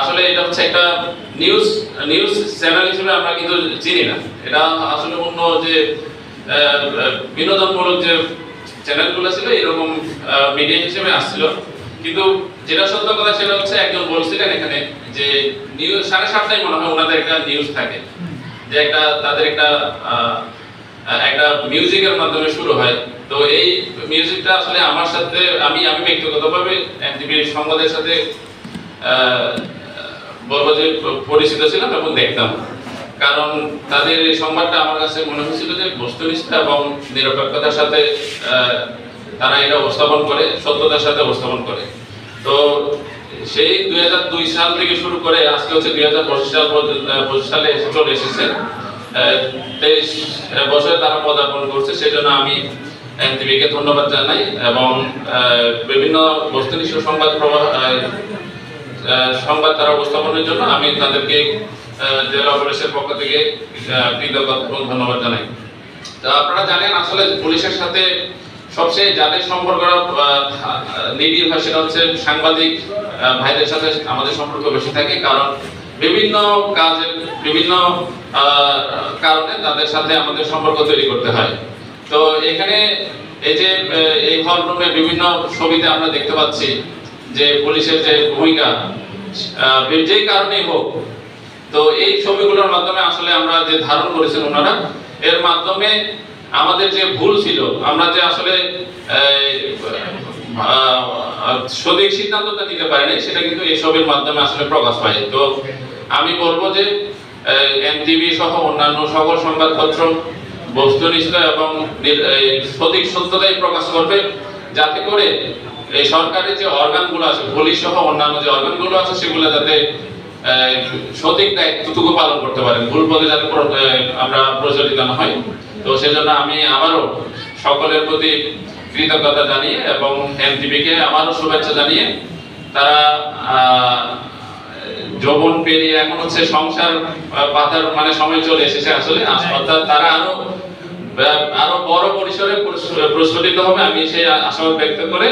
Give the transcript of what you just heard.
আসলে এটা হচ্ছে একটা নিউজ নিউজ চ্যানেল হিসেবে আমরা কিন্তু চিনি না। এটা আসলে অন্য যে বিনোদনমূলক যে চ্যানেলগুলো ছিল, এরকম মিডিয়া হিসেবে আসছিল। কিন্তু যেটা সত্য কথা সেটা হচ্ছে একজন বলছিলেন এখানে যে নিউজ সাড়ে সাতটায় মনে হয় ওনাদের একটা নিউজ থাকে। যে একটা, তাদের একটা একটা মিউজিকের মাধ্যমে শুরু হয়। তো এই মিউজিকটা আসলে আমার সাথে, আমি আমি ব্যক্তিগতভাবে এনটিভির সংবাদের সাথে বলব পরিচিত ছিলাম এবং দেখতাম। কারণ তাদের এই সংবাদটা আমার কাছে মনে হয়েছিল যে বস্তুনিষ্ঠা এবং নিরপেক্ষতার সাথে তারা এটা উপস্থাপন করে, সত্যতার সাথে উপস্থাপন করে। তো সেই দুই হাজার দুই সাল থেকে শুরু করে আজকে হচ্ছে দুই হাজার পঁচিশ সাল পঁচিশ সালে চলে এসেছে। তেইশ বছরে তারা পদার্পণ করছে সেই জন্য আমি এনটিভিকে ধন্যবাদ জানাই এবং বিভিন্ন বস্তুনিষ্ঠ সংবাদ প্রবাহ সংবাদ তারা উপস্থাপনের জন্য আমি তাদেরকে জেলা পুলিশের পক্ষ থেকে কৃতজ্ঞতা ধন্যবাদ জানাই। তো আপনারা জানেন, আসলে পুলিশের সাথে সবচেয়ে যাদের সম্পর্ক নিবিড় হয় সেটা হচ্ছে সাংবাদিক ভাইদের সাথে আমাদের সম্পর্ক বেশি থাকে, কারণ বিভিন্ন কাজের, বিভিন্ন কারণে তাদের সাথে আমাদের সম্পর্ক তৈরি করতে হয়। তো এখানে এই যে এই হল রুমে বিভিন্ন ছবিতে আমরা দেখতে পাচ্ছি যে পুলিশের যে ভূমিকা যেই কারণেই হোক, তো এই ছবিগুলোর মাধ্যমে আসলে আমরা যে ধারণ করেছেন ওনারা, এর মাধ্যমে আমাদের যে ভুল ছিল, আমরা যে আসলে সঠিক সিদ্ধান্তটা নিতে পারিনি, সেটা কিন্তু এসবের মাধ্যমে আসলে প্রকাশ পায়। তো আমি বলব যে এনটিভি সহ অন্যান্য সকল সংবাদপত্র, বস্তুনিষ্ঠ এবং সঠিক সত্যতাই প্রকাশ করবে। যাতে করে এই সরকারের যে অর্গানগুলো আছে পুলিশ সহ অন্যান্য যে অর্গানগুলো আছে সেগুলো যাতে সঠিক দায়িত্বটুকু পালন করতে পারেন ভুল পথে যাতে আমরা প্রচলিত না হয় তো সেজন্য আমি আবারও সকলের প্রতি কৃতজ্ঞতা জানিয়ে এবং এনটিভিকে আমারও শুভেচ্ছা জানিয়ে তারা আহ, যৌবন পেরিয়ে এখন হচ্ছে সংসার পাতার মানে সময় চলে এসেছে আসলে। অর্থাৎ তারা আরও আরও বড় পরিসরে প্রচলিত হবে আমি সেই আশাবাদ ব্যক্ত করে